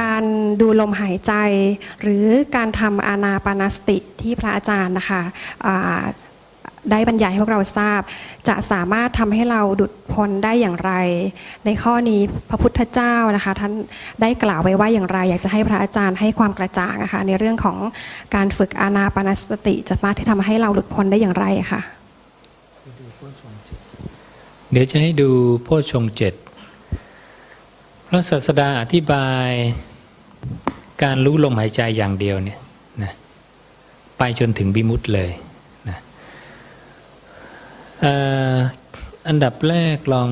การดูลมหายใจ หรือการทำอานาปานสติที่พระอาจารย์นะคะได้บรรยายให้พวกเราทราบ จะสามารถทำให้เราดุดพ้นได้อย่างไร ในข้อนี้พระพุทธเจ้านะคะ ท่านได้กล่าวไว้ว่าอย่างไร อยากจะให้พระอาจารย์ให้ความกระจ่างนะคะในเรื่องของการฝึกอานาปานสติ จะสามารถที่ทำให้เราหลุดพ้นได้อย่างไรค่ะเดี๋ยวจะให้ดูโพชฌงเจ็ด ระศาสดาอธิบายการรู้ลมหายใจอย่างเดียวเนี่ยนะไปจนถึงบิมุตเลยนะเอ,อันดับแรกลอง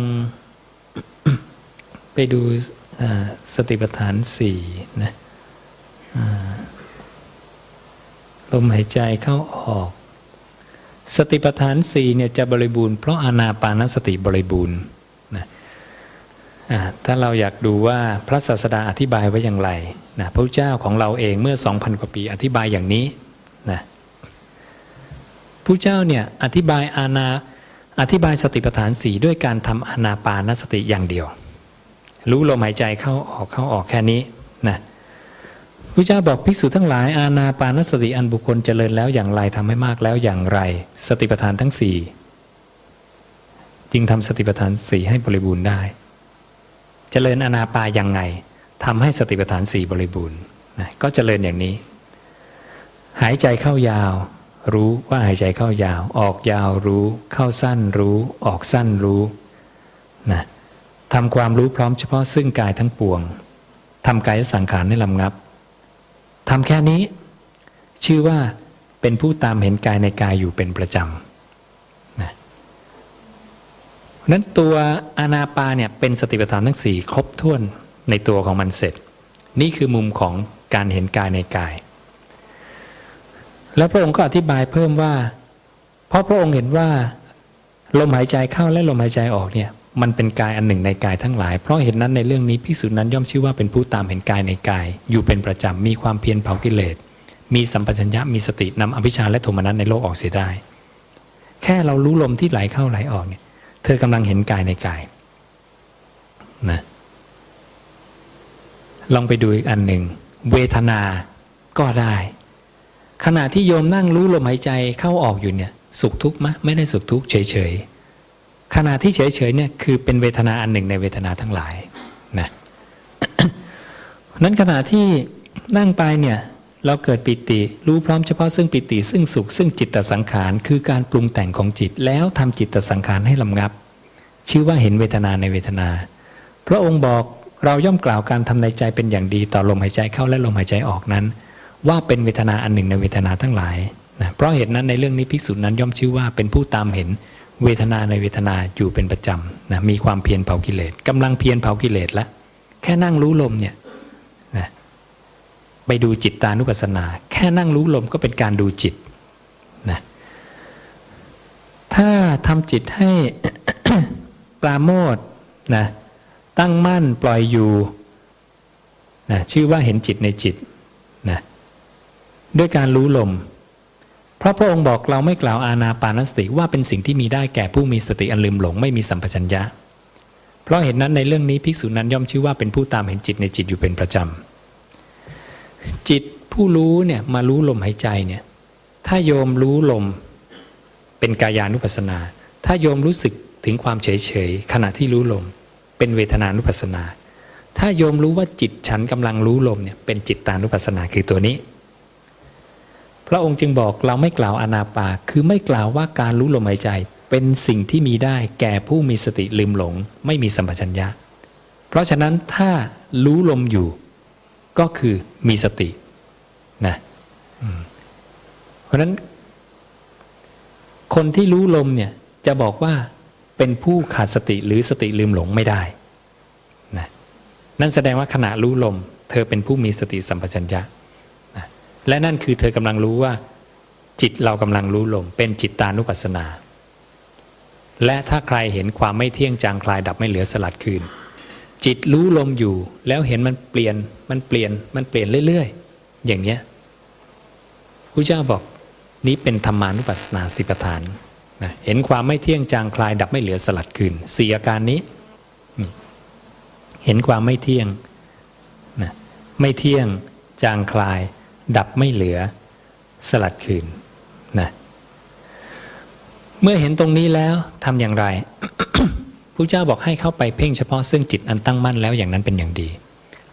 ไปดูสติปัฏฐานสี่นะลมหายใจเข้าออก สติปัฏฐานสี่เนี่ยจะบริบูรณ์เพราะอานาปานสติบริบูรณ์ ถ้าเราอยากดูว่าพระศาสดาอธิบายไว้อย่างไรนะพระเจ้าของเราเองเมื่อ 2,000 กว่าปีอธิบายอย่างนี้นะพระเจ้าเนี่ยอธิบายอานาอธิบายสติปัฏฐานสี่ด้วยการทำอานาปานสติอย่างเดียว รู้ลมหายใจเข้าออกเข้าออกแค่นี้นะพระเจ้าบอกภิกษุทั้งหลายอาณาปานสติอันบุคคลเจริญแล้วอย่างไรทำให้มากแล้วอย่างไร สติปัฏฐานทั้งสี่จึงทำสติปัฏฐานสี่ให้บริบูรณ์ได้ เจริญอนาปายังไงทำให้สติปัฏฐานสี่บริบูรณ์นะก็เจริญอย่างนี้ หายใจเข้ายาว รู้ว่าหายใจเข้ายาว ออกยาวรู้ เข้าสั้นรู้ ออกสั้นรู้นะทำความรู้พร้อมเฉพาะซึ่งกายทั้งปวงทำกายสังขารให้ลำงับทำแค่นี้ ชื่อว่าเป็นผู้ตามเห็นกายในกายอยู่เป็นประจำ เพราะนั้นตัวอานาปาเนี่ยเป็นสติปัฏฐานทั้งสี่ครบถ้วนในตัวของมันเสร็จ นี่คือมุมของการเห็นกายในกาย แล้วพระองค์ก็อธิบายเพิ่มว่า เพราะพระองค์เห็นว่าลมหายใจเข้าและลมหายใจออกเนี่ยมันเป็นกายอันหนึ่งในกายทั้งหลาย เพราะเห็นนั้นในเรื่องนี้ภิกษุนั้นย่อมชื่อว่าเป็นผู้ตามเห็นกายในกาย อยู่เป็นประจำมีความเพียรเผากิเลส มีสัมปชัญญะมีสตินำอภิชาและโทมนัสในโลกออกเสียได้ แค่เรารู้ลมที่ไหลเข้าไหลออกเนี่ย เธอกำลังเห็นกายในกายนะลองไปดูอีกอันหนึ่ง เวทนาก็ได้ ขณะที่โยมนั่งรู้ลมหายใจเข้าออกอยู่เนี่ย สุขทุกข์มะไม่ได้สุขทุกข์เฉยๆขณะที่เฉยๆเนี่ยคือเป็นเวทนาอันหนึ่งในเวทนาทั้งหลายนะนั้นขณะที่นั่งไปเนี่ย เราเกิดปิติ รู้พร้อมเฉพาะซึ่งปิติ ซึ่งสุข ซึ่งจิตตสังขาร คือการปรุงแต่งของจิต แล้วทำจิตตสังขารให้ลำงับ ชื่อว่าเห็นเวทนาในเวทนา พระองค์บอกเราย่อมกล่าวการทำในใจเป็นอย่างดีต่อลมหายใจเข้าและลมหายใจออกนั้น ว่าเป็นเวทนาอันหนึ่งในเวทนาทั้งหลายนะเพราะเหตุนั้นในเรื่องนี้ภิกษุนั้นย่อมชื่อว่าเป็นผู้ตามเห็นเวทนาในเวทนาอยู่เป็นประจำนะมีความเพียรเผากิเลสกำลังเพียรเผากิเลสแล้วแค่นั่งรู้ลมเนี่ย ไปดูจิตตานุปัสสนา แค่นั่งรู้ลมก็เป็นการดูจิตนะถ้าทำจิตให้ปราโมทนะตั้งมั่นปล่อยอยู่นะชื่อว่าเห็นจิตในจิตนะด้วยการรู้ลม เพราะพระองค์บอกเราไม่กล่าวอาณาปานสติว่าเป็นสิ่งที่มีได้แก่ผู้มีสติอันลืมหลงไม่มีสัมปชัญญะ เพราะเห็นนั้นในเรื่องนี้ภิกษุนั้นย่อมชื่อว่าเป็นผู้ตามเห็นจิตในจิตอยู่เป็นประจำ จิตผู้รู้เนี่ยมารู้ลมหายใจเนี่ยถ้าโยมรู้ลมเป็นกายานุปัสสนา ถ้าโยมรู้สึกถึงความเฉยเฉยๆขณะที่รู้ลม เป็นเวทนานุปัสสนา ถ้าโยมรู้ว่าจิตฉันกำลังรู้ลมเนี่ยเป็นจิตตานุปัสสนาคือตัวนี้ พระองค์จึงบอกเราไม่กล่าวอนาปาคือไม่กล่าวว่าการรู้ลมหายใจ เป็นสิ่งที่มีได้แก่ผู้มีสติลืมหลง ไม่มีสัมปชัญญะ เพราะฉะนั้นถ้ารู้ลมอยู่ ก็คือมีสตินะเพราะฉะนั้น คนที่รู้ลมเนี่ยจะบอกว่าเป็นผู้ขาดสติหรือสติลืมหลงไม่ได้นะนั่นแสดงว่าขณะรู้ลม เธอเป็นผู้มีสติสัมปชัญญะนะและนั่นคือเธอกำลังรู้ว่า จิตเรากำลังรู้ลม เป็นจิตตานุปัสสนา และถ้าใครเห็นความไม่เที่ยงจางคลายดับไม่เหลือสลัดคืน จิตรู้ลมอยู่ แล้วเห็นมันเปลี่ยนมันเปลี่ยนมันเปลี่ยนเรื่อยๆ อย่างเนี้ยพระเจ้าบอกนี้เป็นธรรมานุปัสสนาสิปทานนะเห็นความไม่เที่ยงจางคลายดับไม่เหลือสลัดคืนสี่อาการนี้ เห็นความไม่เที่ยงนะไม่เที่ยงจางคลาย ดับไม่เหลือสลัดคืนนะเมื่อเห็นตรงนี้แล้วทำอย่างไร พระเจ้าบอกให้เข้าไปเพ่งเฉพาะซึ่งจิตอันตั้งมั่นแล้วอย่างนั้นเป็นอย่างดี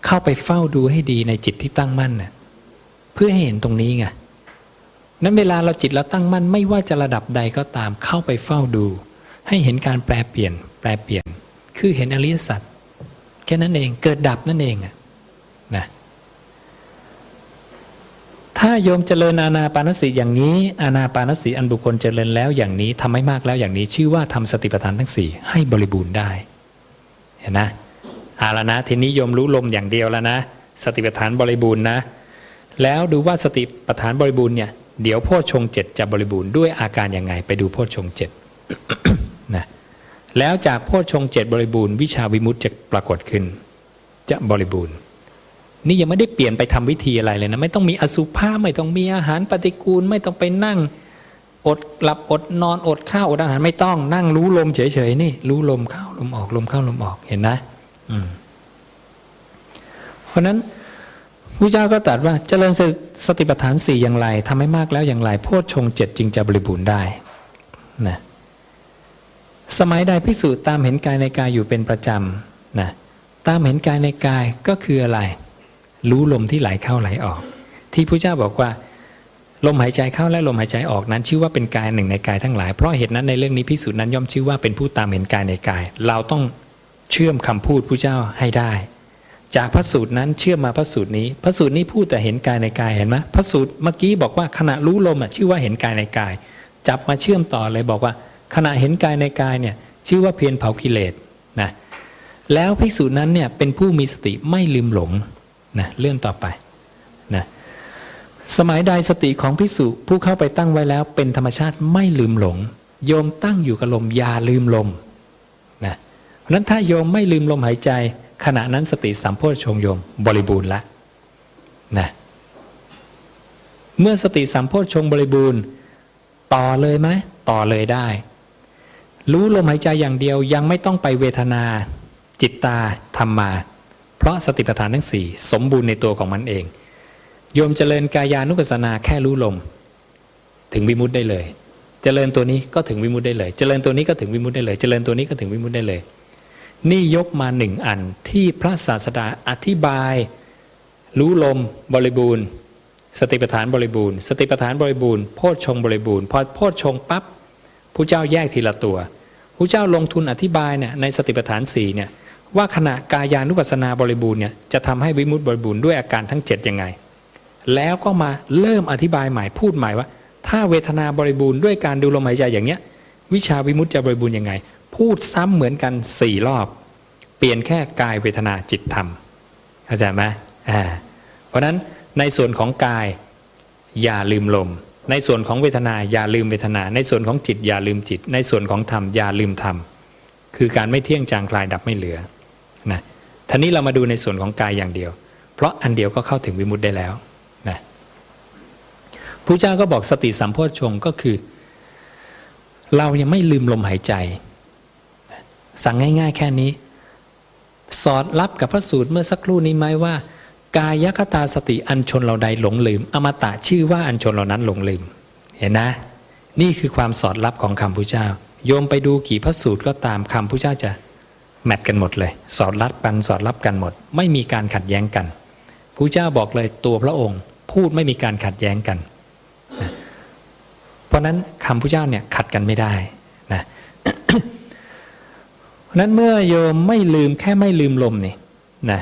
เข้าไปเฝ้าดูให้ดีในจิตที่ตั้งมั่นน่ะเพื่อให้เห็นตรงนี้ไงนั้นเวลาเราจิตเราตั้งมั่นไม่ว่าจะระดับใดก็ตามเข้าไปเฝ้าดู ให้เห็นการแปลเปลี่ยน แปลเปลี่ยน คือเห็นอริยสัจแค่นั้นเองเกิดดับนั่นเองอะ ถ้าโยมเจริญอานาปานสติอย่างนี้ อานาปานสติอันบุคคลเจริญแล้วอย่างนี้ทำให้มากแล้วอย่างนี้ ชื่อว่าทำสติปัฏฐานทั้งสี่ให้บริบูรณ์ได้ เห็นนะเอาละนะทีนี้โยมรู้ลมอย่างเดียวแล้วนะ สติปัฏฐานบริบูรณ์นะ แล้วดูว่าสติปัฏฐานบริบูรณ์เนี่ยเดี๋ยวโพชฌงเจ็ดจะบริบูรณ์ด้วยอาการยังไง ไปดูโพชฌงเจ็ดนะแล้วจากโพชฌงเจ็ดบริบูรณ์วิชาวิมุตติจะปรากฏขึ้น จะบริบูรณ์ นี่ยังไม่ได้เปลี่ยนไปทำวิธีอะไรเลยนะไม่ต้องมีอสุภะไม่ต้องมีอาหารปฏิกูล ไม่ต้องไปนั่ง อดหลับอดนอนอดข้าวอดอาหารไม่ต้องนั่งรู้ลมเฉยๆนี่รู้ลมเข้าลมออกลมเข้าลมออกเห็นนะอืมเพราะฉะนั้นพระเจ้าก็ตรัสว่าเจริญสสติปัฏฐานสี่อย่างไรทำให้มากแล้วอย่างไรโพชฌงเจ็ดจึงจะบริบูรณ์ได้นะสมัยใดภิกษุตามเห็นกายในกายอยู่เป็นประจำนะตามเห็นกายในกายก็คืออะไร รู้ลมที่ไหลเข้าไหลออก ที่พระเจ้าบอกว่า ลมหายใจเข้าและลมหายใจออกนั้น ชื่อว่าเป็นกายหนึ่งในกายทั้งหลายเพราะเหตุนั้นในเรื่องนี้พิสูจน์นั้นย่อมชื่อว่าเป็นผู้ตามเห็นกายในกาย เราต้องเชื่อมคำพูดพระเจ้าให้ได้ จากพระสูตรนั้นเชื่อมมาพระสูตรนี้ พระสูตรนี้พูดแต่เห็นกายในกายเห็นไหมพระสูตรเมื่อกี้บอกว่าขณะรู้ลมอะชื่อว่าเห็นกายในกาย จับมาเชื่อมต่อเลยบอกว่า ขณะเห็นกายในกายเนี่ยชื่อว่าเพียรเผากิเลสนะแล้วภิกษุนั้นเนี่ยเป็นผู้มีสติไม่ลืมหลง นะเลื่อนต่อไปนะสมัยใดสติของภิกษุผู้เข้าไปตั้งไว้แล้วเป็นธรรมชาติไม่ลืมหลง โยมตั้งอยู่กับลมอย่าลืมลมนะเพราะนั้นถ้าโยมไม่ลืมลมหายใจ ขณะนั้นสติสัมโพชฌงโยมบริบูรณ์ละนะเมื่อสติสัมโพชฌงบริบูรณ์ ต่อเลยไหมต่อเลยได้ รู้ลมหายใจอย่างเดียวยังไม่ต้องไปเวทนา จิตตาธรรมา เพราะสติปัฏฐานทั้งสี่สมบูรณ์ในตัวของมันเอง โยมเจริญกายานุปัสสนาแค่รู้ลม ถึงวิมุตได้เลย เจริญตัวนี้ก็ถึงวิมุตได้เลย เจริญตัวนี้ก็ถึงวิมุตได้เลย เจริญตัวนี้ก็ถึงวิมุตได้เลย นี่ยกมาหนึ่งอันที่พระศาสดาอธิบาย รู้ลมบริบูรณ์ สติปัฏฐานบริบูรณ์ สติปัฏฐานบริบูรณ์โพชฌงบริบูรณ์พอโพชฌงปั๊บผู้เจ้าแยกทีละตัวผู้เจ้าลงทุนอธิบายเนี่ยในสติปัฏฐานสี่เนี่ย ว่าขณะกายานุปัสสนาบริบูรณ์เนี่ยจะทำให้วิมุตติบริบูรณ์ด้วยอาการทั้ง 7 ยังไง แล้วก็มาเริ่มอธิบายใหม่พูดใหม่ว่า ถ้าเวทนาบริบูรณ์ด้วยการดูลมหายใจอย่างเนี้ยวิชาวิมุตติจะบริบูรณ์ยังไง พูดซ้ำเหมือนกันสี่รอบ เปลี่ยนแค่กายเวทนาจิตธรรมเข้าใจไหมอ่าเพราะนั้นในส่วนของกายอย่าลืมลม ในส่วนของเวทนาอย่าลืมเวทนา ในส่วนของจิตอย่าลืมจิต ในส่วนของธรรมอย่าลืมธรรมคือการไม่เที่ยงจางคลายดับไม่เหลือ นะท่านี้เรามาดูในส่วนของกายอย่างเดียว เพราะอันเดียวก็เข้าถึงวิมุติได้แล้วนะพระเจ้าก็บอกสติสัมโพชฌงก็คือ เรายังไม่ลืมลมหายใจ สั่งง่าย ๆ แค่นี้ สอดรับกับพระสูตรเมื่อสักครู่นี้ไหมว่า กายคตาสติอันชนเราใดหลงลืม อมตะชื่อว่าอันชนเหล่านั้นหลงลืม เห็นนะ นี่คือความสอดรับของคำพุทธเจ้า โยมไปดูกี่พระสูตรก็ตามคำพุทธเจ้าจะ แมทกันหมดเลย สอดรับกันสอดรับกันหมด ไม่มีการขัดแย้งกันพุทธเจ้าบอกเลยตัวพระองค์ พูดไม่มีการขัดแย้งกันนะเพราะนั้นคำพุทธเจ้าเนี่ยขัดกันไม่ได้นะเพราะนั้นเมื่อโยมไม่ลืมแค่ไม่ลืมลมนี่นะ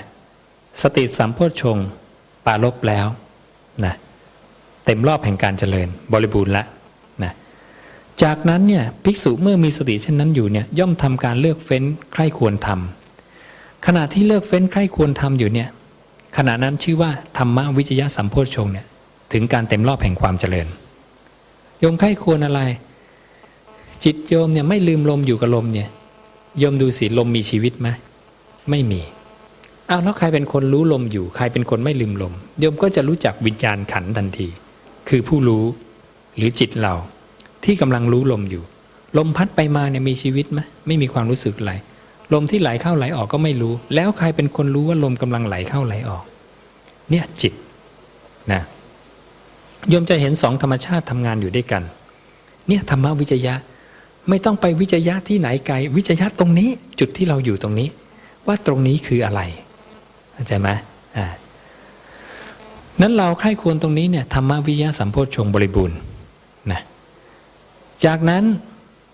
สติสัมโพชงปารบแล้วนะเต็มรอบแห่งการเจริญ บริบูรณ์ละนะ จากนั้นเนี่ยภิกษุเมื่อมีสติเช่นนั้นอยู่เนี่ยย่อมทำการเลือกเฟ้นใคร่ควรทำขณะที่เลือกเฟ้นใคร่ควรทำอยู่เนี่ยขณะนั้นชื่อว่าธรรมวิจยะสัมโพชฌงเนี่ยถึงการเต็มรอบแห่งความเจริญโยมใคร่ควรอะไร จิตโยมเนี่ยไม่ลืมลมอยู่กับลมเนี่ยโยมดูสิลมมีชีวิตไหมไม่มีอ้าวแล้วใครเป็นคนรู้ลมอยู่ ใครเป็นคนไม่ลืมลมโยมก็จะรู้จักวิญญาณขันทันที คือผู้รู้หรือจิตเรา ที่กำลังรู้ลมอยู่ ลมพัดไปมาเนี่ยมีชีวิตไหมไม่มีความรู้สึกอะไรลมที่ไหลเข้าไหลออกก็ไม่รู้ แล้วใครเป็นคนรู้ว่าลมกำลังไหลเข้าไหลออก เนี่ยจิตนะโยมจะเห็นสองธรรมชาติทำงานอยู่ด้วยกัน เนี่ยธรรมวิจยะ ไม่ต้องไปวิจยะที่ไหนไกล วิจยะตรงนี้จุดที่เราอยู่ตรงนี้ ว่าตรงนี้คืออะไรเข้าใจไหมอ่านั้นเราใคร่ควรตรงนี้เนี่ยธรรมวิยะสัมโพชฌงค์บริบูรณ์นะ จากนั้น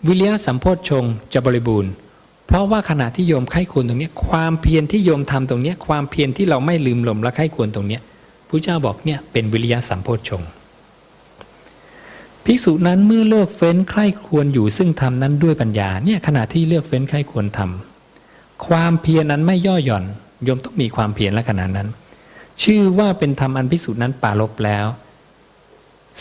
วิริยะสัมโพชฌงค์จะบริบูรณ์ เพราะว่าขณะที่โยมใคร่ควรตรงนี้ ความเพียรที่โยมทำตรงนี้ ความเพียรที่เราไม่ลืมหลมและใคร่ควรตรงนี้พระเจ้าบอกเนี่ยเป็นวิริยะสัมโพชฌงค์ภิกษุนั้นเมื่อเลิกเฟ้นใคร่ควรอยู่ซึ่งทำนั้นด้วยปัญญาเนี่ยขณะที่เลือกเฟ้นใคร่ควรทำความเพียรนั้นไม่ย่อหย่อนโยมต้องมีความเพียรและขณะนั้น ชื่อว่าเป็นธรรมอันภิกษุนั้นปารบแล้ว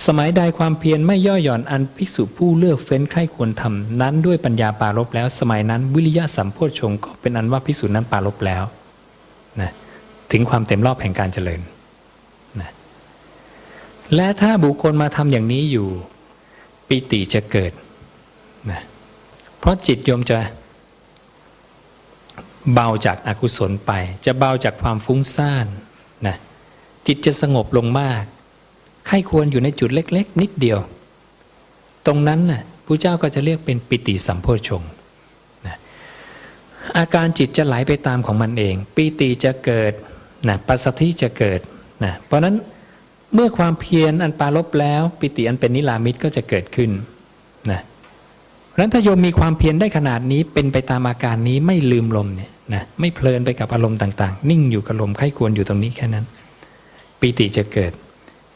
สมัยใดความเพียรไม่ย่อหย่อนอันภิกษุผู้เลือกเฟ้นใคร่ควรทำนั้นด้วยปัญญาปารบแล้ว สมัยนั้นวิริยะสัมโพชงก็เป็นอันว่าภิกษุนั้นปารบแล้วนะถึงความเต็มรอบแห่งการเจริญนะและถ้าบุคคลมาทำอย่างนี้อยู่ ปิติจะเกิดนะเพราะจิตโยมจะเบาจากอากุศลไป จะเบาจากความฟุ้งซ่านนะจิตจะสงบลงมาก ใครควรอยู่ในจุดเล็ก ๆ นิดเดียว ตรงนั้นน่ะพระเจ้าก็จะเรียกเป็นปิติสัมโพชงนะอาการจิตจะไหลไปตามของมันเอง ปิติจะเกิดนะปัสสธิจะเกิดนะเพราะนั้นเมื่อความเพียรอันปารบแล้ว ปิติอันเป็นนิรามิตก็จะเกิดขึ้นนะเพราะนั้นถ้าโยมมีความเพียรได้ขนาดนี้เป็นไปตามอาการนี้ไม่ลืมลมเนี่ยนะไม่เพลินไปกับอารมณ์ต่าง ๆ นิ่งอยู่กับลมใครควรอยู่ตรงนี้แค่นั้น ปิติจะเกิด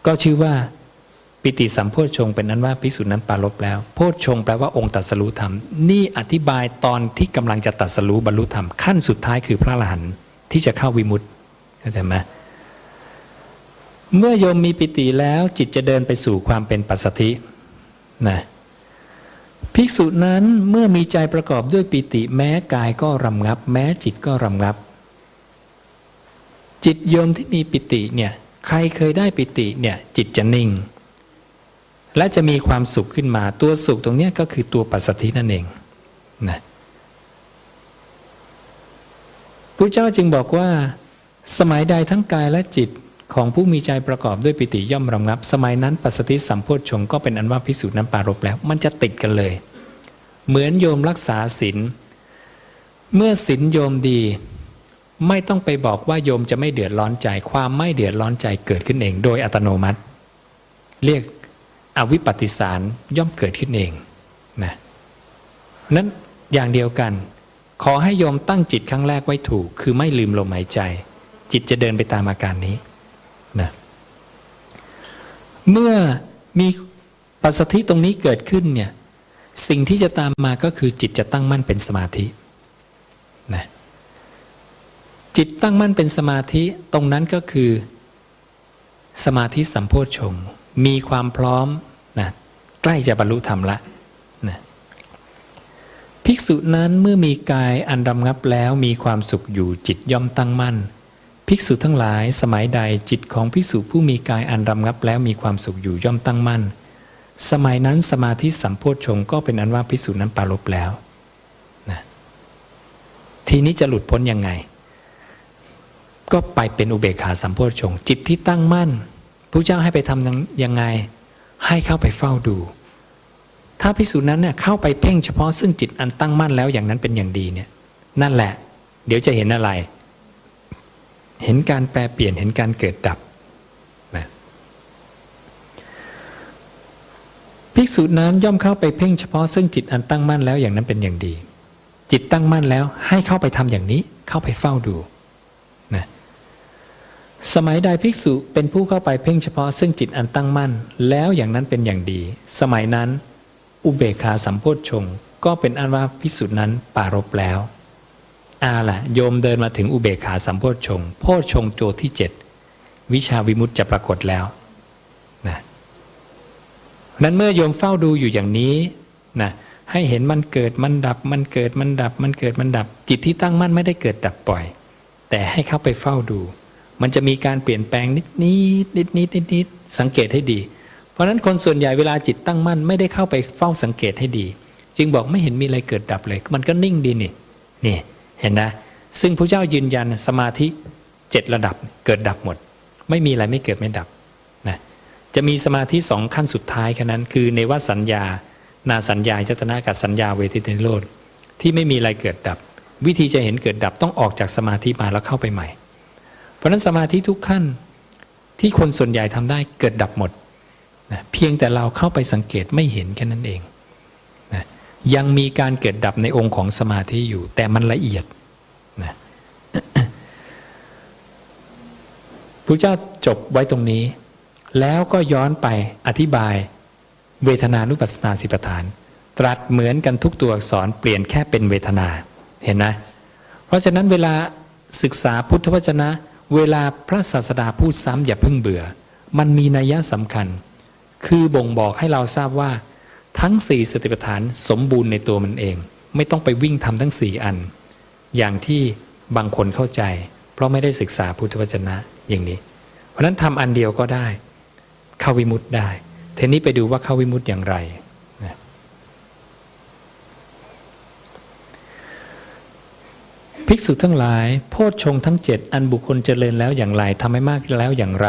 ก็ชื่อว่าปิติสัมโพชฌงเป็นนั้นว่าพิสุนั้นปารบแล้ว โพชฌงแปลว่าองค์ตรัสรู้ธรรม นี่อธิบายตอนที่กำลังจะตรัสรู้บรรลุธรรม ขั้นสุดท้ายคือพระอรหันต์ที่จะเข้าวิมุตติเข้าใจไหมเมื่อโยมมีปิติแล้วจิตจะเดินไปสู่ความเป็นปัสสธินะภิกษุนั้นเมื่อมีใจประกอบด้วยปิติแม้กายก็รำงับ แม้จิตก็รำงับ จิตโยมที่มีปิติเนี่ย ใครเคยได้ปิติเนี่ยจิตจะนิ่ง และจะมีความสุขขึ้นมาตัวสุขตรงนี้ก็คือตัวปัสสธินั่นเองนะพระเจ้าจึงบอกว่า สมัยใดทั้งกายและจิตของผู้มีใจประกอบด้วยปิติย่อมรำงับ สมัยนั้นปัสสติสัมโพชฌงก็เป็นอันว่าพิสูจน์นั้นปารบแล้ว มันจะติดกันเลย เหมือนโยมรักษาศีลเมื่อศีลโยมดี ไม่ต้องไปบอกว่าโยมจะไม่เดือดร้อนใจ ความไม่เดือดร้อนใจเกิดขึ้นเอง โดยอัตโนมัติ เรียกอวิปปิสารย่อมเกิดขึ้นเองนะนั้นอย่างเดียวกัน ขอให้โยมตั้งจิตครั้งแรกไว้ถูก คือไม่ลืมลมหายใจ จิตจะเดินไปตามอาการนี้นะเมื่อมีปัสสธิตรงนี้เกิดขึ้นเนี่ยสิ่งที่จะตามมาก็คือจิตจะตั้งมั่นเป็นสมาธินะ จิตตั้งมั่นเป็นสมาธิตรงนั้นก็คือ สมาธิสัมโพชฌงค์มีความพร้อมนะใกล้จะบรรลุธรรมละนะภิกษุนั้นเมื่อมีกายอันรำงับแล้วมีความสุขอยู่จิตย่อมตั้งมั่น ภิกษุทั้งหลายสมัยใดจิตของภิกษุผู้มีกายอันรำงับแล้วมีความสุขอยู่ย่อมตั้งมั่น สมัยนั้นสมาธิสัมโพชฌงค์ก็เป็นอันว่าภิกษุนั้นปารบแล้วนะทีนี้จะหลุดพ้นยังไง ก็ไปเป็นอุเบกขาสัมโพชฌงจิตที่ตั้งมั่นพระเจ้าให้ไปทำยังไง ให้เข้าไปเฝ้าดู ถ้าพิสูจน์นั้นเนี่ยเข้าไปเพ่งเฉพาะซึ่งจิตอันตั้งมั่นแล้วอย่างนั้นเป็นอย่างดีเนี่ยนั่นแหละ เดี๋ยวจะเห็นอะไร เห็นการแปลเปลี่ยนเห็นการเกิดดับนะภิกษุนั้นย่อมเข้าไปเพ่งเฉพาะซึ่งจิตอันตั้งมั่นแล้วอย่างนั้นเป็นอย่างดี จิตตั้งมั่นแล้วให้เข้าไปทำอย่างนี้เข้าไปเฝ้าดู สมัยใดภิกษุเป็นผู้เข้าไปเพ่งเฉพาะซึ่งจิตอันตั้งมั่น แล้วอย่างนั้นเป็นอย่างดี สมัยนั้นอุเบกขาสัมโพชฌงก็เป็นอันว่าภิกษุนั้นปารบแล้วอาล่ะโยมเดินมาถึงอุเบกขาสัมโพชฌงโพชฌงโจที่เจ็ดวิชาวิมุตจะปรากฏแล้วนะนั้นเมื่อโยมเฝ้าดูอยู่อย่างนี้นะให้เห็นมันเกิดมันดับมันเกิดมันดับมันเกิดมันดับ จิตที่ตั้งมั่นไม่ได้เกิดดับปล่อย แต่ให้เข้าไปเฝ้าดู มันจะมีการเปลี่ยนแปลงนิดนิดนิดนิดนิดนิดสังเกตให้ดี เพราะนั้นคนส่วนใหญ่เวลาจิตตั้งมั่นไม่ได้เข้าไปเฝ้าสังเกตให้ดี จึงบอกไม่เห็นมีอะไรเกิดดับเลย มันก็นิ่งดีนี่นี่เห็นนะ ซึ่งพระเจ้ายืนยันสมาธิเจ็ดระดับเกิดดับหมด ไม่มีอะไรไม่เกิดไม่ดับนะจะมีสมาธิสองขั้นสุดท้ายแค่นั้น คือในวสัญญา นาสัญญายตนากับสัญญาเวทิตนิโรธที่ไม่มีอะไรเกิดดับ วิธีจะเห็นเกิดดับต้องออกจากสมาธิมาแล้วเข้าไปใหม่ เพราะนั้นสมาธิทุกขั้นที่คนส่วนใหญ่ทำได้เกิดดับหมดนะเพียงแต่เราเข้าไปสังเกตไม่เห็นแค่นั้นเองนะยังมีการเกิดดับในองค์ของสมาธิอยู่ แต่มันละเอียดนะพระเจ้าจบไว้ตรงนี้ แล้วก็ย้อนไปอธิบายเวทนานุปัสสนาสิปฐาน ตรัสเหมือนกันทุกตัวอักษรเปลี่ยนแค่เป็นเวทนาเห็นไหมเพราะฉะนั้นเวลาศึกษาพุทธวจนะ เวลาพระศาสดาพูดซ้ำอย่าเพิ่งเบื่อ มันมีนัยสำคัญ คือบ่งบอกให้เราทราบว่า ทั้งสี่สติปัฏฐานสมบูรณ์ในตัวมันเอง ไม่ต้องไปวิ่งทำทั้งสี่อัน อย่างที่บางคนเข้าใจ เพราะไม่ได้ศึกษาพุทธวจนะอย่างนี้ เพราะนั้นทำอันเดียวก็ได้เข้าวิมุตต์ได้ เทนี้ไปดูว่าเข้าวิมุตต์อย่างไรนะ ภิกษุทั้งหลาย โพชฌงทั้งเจ็ดอันบุคคลเจริญแล้วอย่างไรทำให้มากแล้วอย่างไร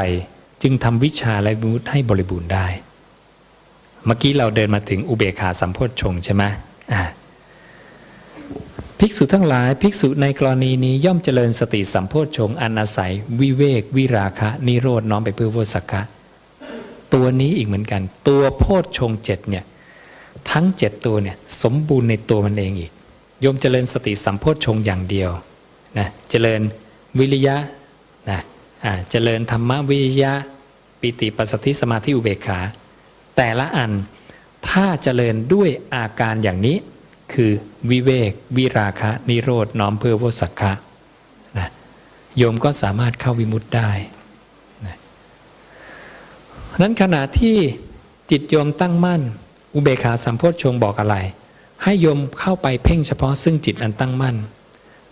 จึงทำวิชาและวิมุตให้บริบูรณ์ได้ เมื่อกี้เราเดินมาถึงอุเบกขาสัมโพชฌงใช่ไหมอ่าภิกษุทั้งหลายภิกษุในกรณีนี้ย่อมเจริญสติสัมโพชฌงอันอาศัย วิเวก วิราคะ นิโรดน้อมไปเพื่อโวสักคะตัวนี้อีกเหมือนกัน ตัวโพชฌงเจ็ดเนี่ยทั้งเจ็ดตัวเนี่ยสมบูรณ์ในตัวมันเองอีก โยมเจริญสติสัมโพชฌงอย่างเดียวนะเจริญวิริยะนะอ่เจริญธรรมวิริยะ ปิติปัสสติสมาธิอุเบกขา แต่ละอันถ้าเจริญด้วยอาการอย่างนี้คือวิเวก วิราคะ นิโรดน้อมเพื่อโวสักคะนะโยมก็สามารถเข้าวิมุตติได้นะนั้นขณะที่จิตโยมตั้งมั่น อุเบกขาสัมโพชฌงบอกอะไร ให้โยมเข้าไปเพ่งเฉพาะซึ่งจิตอันตั้งมั่น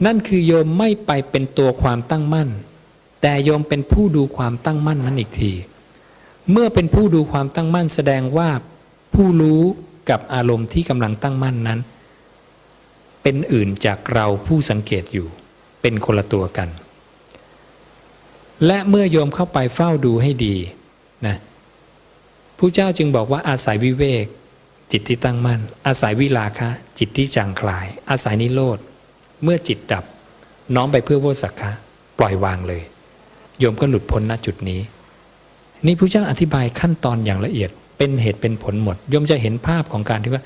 นั่นคือโยมไม่ไปเป็นตัวความตั้งมั่น แต่โยมเป็นผู้ดูความตั้งมั่นนั้นอีกที เมื่อเป็นผู้ดูความตั้งมั่นแสดงว่าผู้รู้กับอารมณ์ที่กำลังตั้งมั่นนั้น เป็นอื่นจากเราผู้สังเกตอยู่เป็นคนละตัวกัน และเมื่อโยมเข้าไปเฝ้าดูให้ดีนะผู้เจ้าจึงบอกว่าอาศัยวิเวก จิตที่ตั้งมั่น อาศัยวิลาคะ จิตที่จางคลาย อาศัยนิโรธ เมื่อจิตดับ น้อมไปเพื่อโวสักคะปล่อยวางเลย โยมก็หลุดพ้นณจุดนี้ นี่ผู้เจ้าอธิบายขั้นตอนอย่างละเอียด เป็นเหตุเป็นผลหมดโยมจะเห็นภาพของการที่ว่า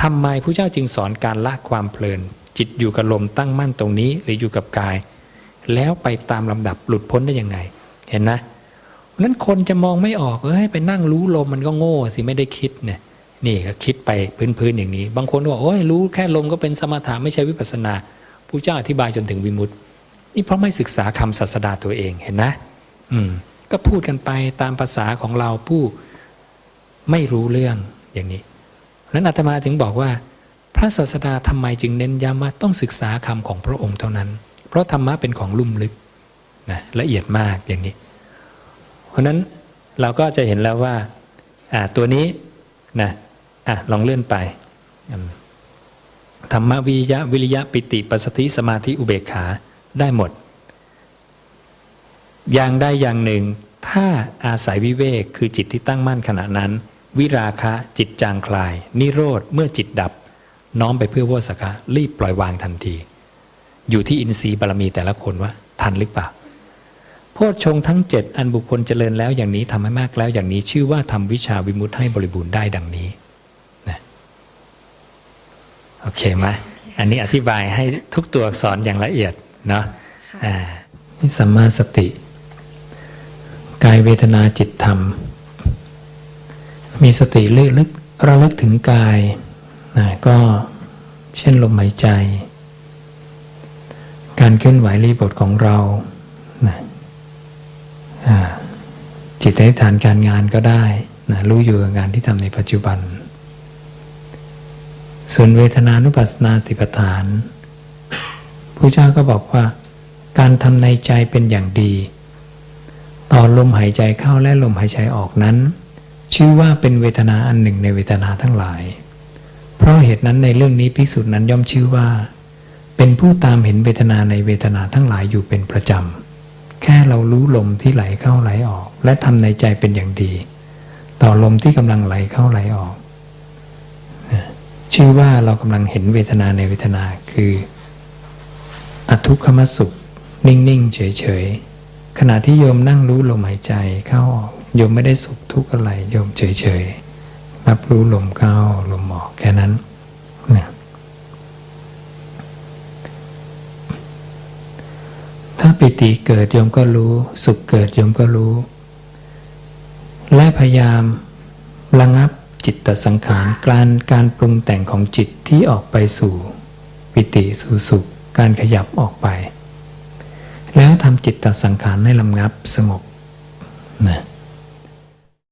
ทำไมผู้เจ้าจึงสอนการละความเพลิน จิตอยู่กับลมตั้งมั่นตรงนี้หรืออยู่กับกาย แล้วไปตามลำดับหลุดพ้นได้ยังไง เห็นนะนั้นคนจะมองไม่ออกเอ้ยไปนั่งรู้ลมมันก็โง่สิไม่ได้คิดเนี่ย นี่ก็คิดไปพื้นๆอย่างนี้ บางคนบอกโอ้ยรู้แค่ลมก็เป็นสมถะไม่ใช่วิปัสนาผู้เจ้าอธิบายจนถึงวิมุตติ นี่เพราะไม่ศึกษาคำศาสดาตัวเองเห็นนะ อืม ก็พูดกันไปตามภาษาของเราผู้ไม่รู้เรื่องอย่างนี้นั้นอาตมาถึงบอกว่า พระศาสดาทำไมจึงเน้นย้ำว่าต้องศึกษาคำของพระองค์เท่านั้น เพราะธรรมะเป็นของลุ่มลึกนะละเอียดมากอย่างนี้ เพราะนั้นเราก็จะเห็นแล้วว่าตัวนี้นะ อะลองเลื่อนไปธรรมวิยะวิริยะปิติปัสสติสมาธิอุเบกขาได้หมด อย่างใดอย่างหนึ่ง ถ้าอาศัยวิเวกคือจิตที่ตั้งมั่นขณะนั้น วิราคะจิตจางคลาย นิโรธเมื่อจิตดับ น้อมไปเพื่อโวสกะรีบปล่อยวางทันที อยู่ที่อินทรีย์บารมีแต่ละคนว่า ทันหรือเปล่าโพชฌงทั้งเจ็ดอันบุคคลเจริญแล้วอย่างนี้ทำให้มากแล้วอย่างนี้ชื่อว่าทำวิชาวิมุตให้บริบูรณ์ได้ดังนี้ โอเคไหมอันนี้อธิบายให้ทุกตัวอักษรอย่างละเอียดเนาะค่ะอ่านี่สัมมาสติ กายเวทนาจิตธรรม มีสติลึกลึกระลึกถึงกายนะก็เช่นลมหายใจ การเคลื่อนไหวรีบทของเรานะอ่าจิตในฐานการงานก็ได้นะรู้อยู่กับงานที่ทำในปัจจุบัน ส่วนเวทนานุปัสสนาสิปฐานพระเจ้าก็บอกว่า การทำในใจเป็นอย่างดี ต่อลมหายใจเข้าและลมหายใจออกนั้น ชื่อว่าเป็นเวทนาอันหนึ่งในเวทนาทั้งหลาย เพราะเหตุนั้นในเรื่องนี้ภิกษุนั้นย่อมชื่อว่า เป็นผู้ตามเห็นเวทนาในเวทนาทั้งหลายอยู่เป็นประจำแค่เรารู้ลมที่ไหลเข้าไหลออก และทำในใจเป็นอย่างดี ต่อลมที่กำลังไหลเข้าไหลออก ชื่อว่าเรากำลังเห็นเวทนาในเวทนาคืออทุกขมสุข นิ่งๆเฉยๆขณะที่โยมนั่งรู้ลมหายใจเข้าออกโยมไม่ได้สุขทุกข์อะไรโยมเฉยๆรับรู้ลมเข้าลมออกแค่นั้นนะถ้าปิติเกิดโยมก็รู้ สุขเกิดโยมก็รู้ และพยายามระงับ จิตตสังขารการการปรุงแต่งของจิตที่ออกไปสู่ปิติสู่สุข การขยับออกไป แล้วทำจิตตสังขารให้ลำงับสงบนะ